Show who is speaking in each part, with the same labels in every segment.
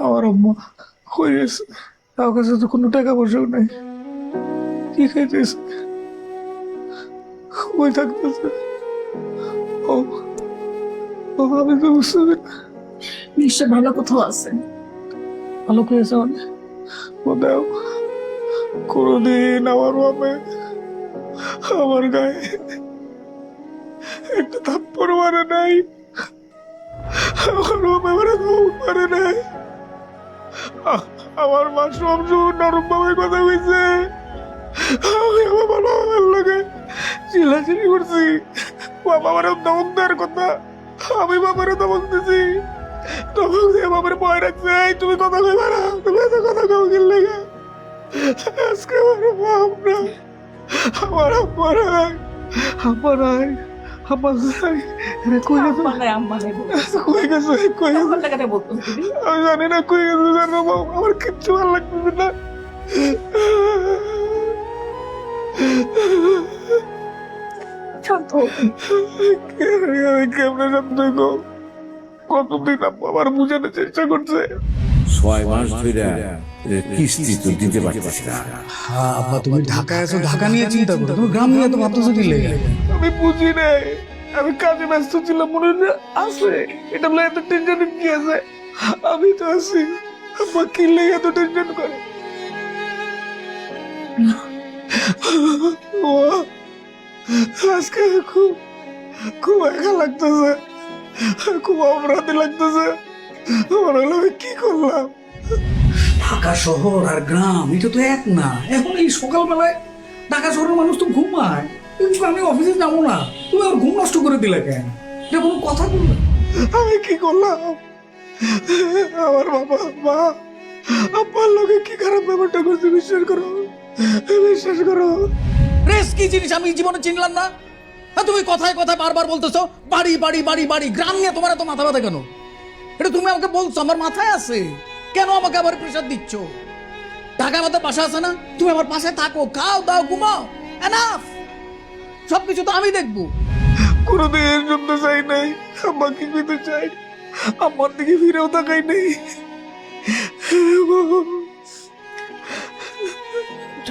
Speaker 1: আমার আম্মা হয়ে গেছে। আমার কাছে তো কোনো টাকা পয়সাও নাই। কি খাইতেছে? ওই থাকতেছে? ও ও আমি তো বুঝতে পারি।
Speaker 2: নিশ্চয় ভালো কোথাও আছে।
Speaker 1: ভালো করেছে মানে? ও দাও কোনোদিন আমার বাপে আমার গায়ে একটা থাপ্পড় মারে নাই। আমার বাপে মারে আ- আমার মা সব সময় নরম ভাবে কথা কইছে আমি আমার বাবা আমার লগে চিল্লাচিল্লি করছি। বাবা আমার ধমক দেওয়ার কথা। আমি বাবারে ধমক দিছি। তখন সে বাবার ভয় রাখছে তুমি কথা কইবা না, তুমি এত কথা কও কি লেগে? আজকে আমার না আমার আব্বা নাই আব্বা নাই আব্বা নাই। রে
Speaker 2: আমার
Speaker 1: কিচ্ছু ভালো না কতদিন বুঝানোর চেষ্টা করছে
Speaker 3: ছয় মাস ধরে কিস্তি দিতে না
Speaker 4: তুমি ঢাকায় আছো ঢাকা গ্রাম নিয়ে তো
Speaker 1: আমি বুঝি নাই আমি কাজে ব্যস্ত ছিলাম মনে হয় যে আছে। এটা বলে এত টেনশন কি আছে? আমি তো আছি। আব্বা কি লেগে এত টেনশন করে? আজকে খুব খুব একা লাগতেছে। খুব অপরাধী লাগতেছে। মনে হলো আমি কি করলাম?
Speaker 4: ঢাকা শহর আর গ্রাম এটা তো এক না। এখন এই সকালবেলায় ঢাকা শহরের মানুষ তো ঘুমায়। কিন্তু আমি অফিসে যাব না। তুমি আর ঘুম নষ্ট করে দিলে কেন? এটা কোনো কথা বলবে
Speaker 1: আমি কি করলাম? আমার বাবা মা আব্বার লোকে কি খারাপ ব্যাপারটা করছে বিশ্বাস করো বিশ্বাস করো।
Speaker 4: রেস কি জিনিস আমি জীবনে চিনলাম না? আর তুমি কথায় কথায় বারবার বলতেছো বাড়ি বাড়ি বাড়ি বাড়ি গ্রাম নিয়ে তোমার এত মাথা ব্যথা কেন? এটা তুমি আমাকে বলছো আমার মাথায় আছে। কেন আমাকে আবার প্রেশার দিচ্ছ? ঢাকায় আমাদের বাসা আছে না? তুমি আমার পাশে থাকো খাও দাও ঘুমাও। এনাফ সবকিছু তো আমি দেখব।
Speaker 1: কোনোদিন শুনতে চাই নাই আম্মা কি পেতে চাই। আমার দিকে ফিরেও তাকাই নাই।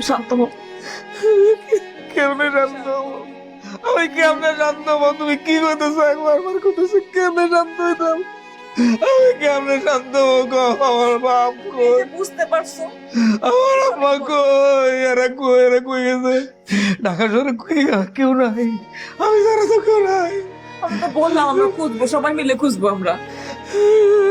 Speaker 2: শান্ত হও।
Speaker 1: কেমনে শান্ত? আমি কেমনে শান্ত তুমি কি করতেছো একবার আমার করতেছো কেমনে শান্ত হইতাম আমি কেমনে শান্ত? আমার বাপ কই?
Speaker 2: বুঝতে পারছ?
Speaker 1: আমার আম্মা কই? এরা কই? এরা কই গেছে? ঢাকা শহরে কই কেউ নাই। আমি ছাড়া তো কেউ নাই।
Speaker 2: আমি তো বললাম আমরা খুঁজবো সবাই মিলে খুঁজবো আমরা।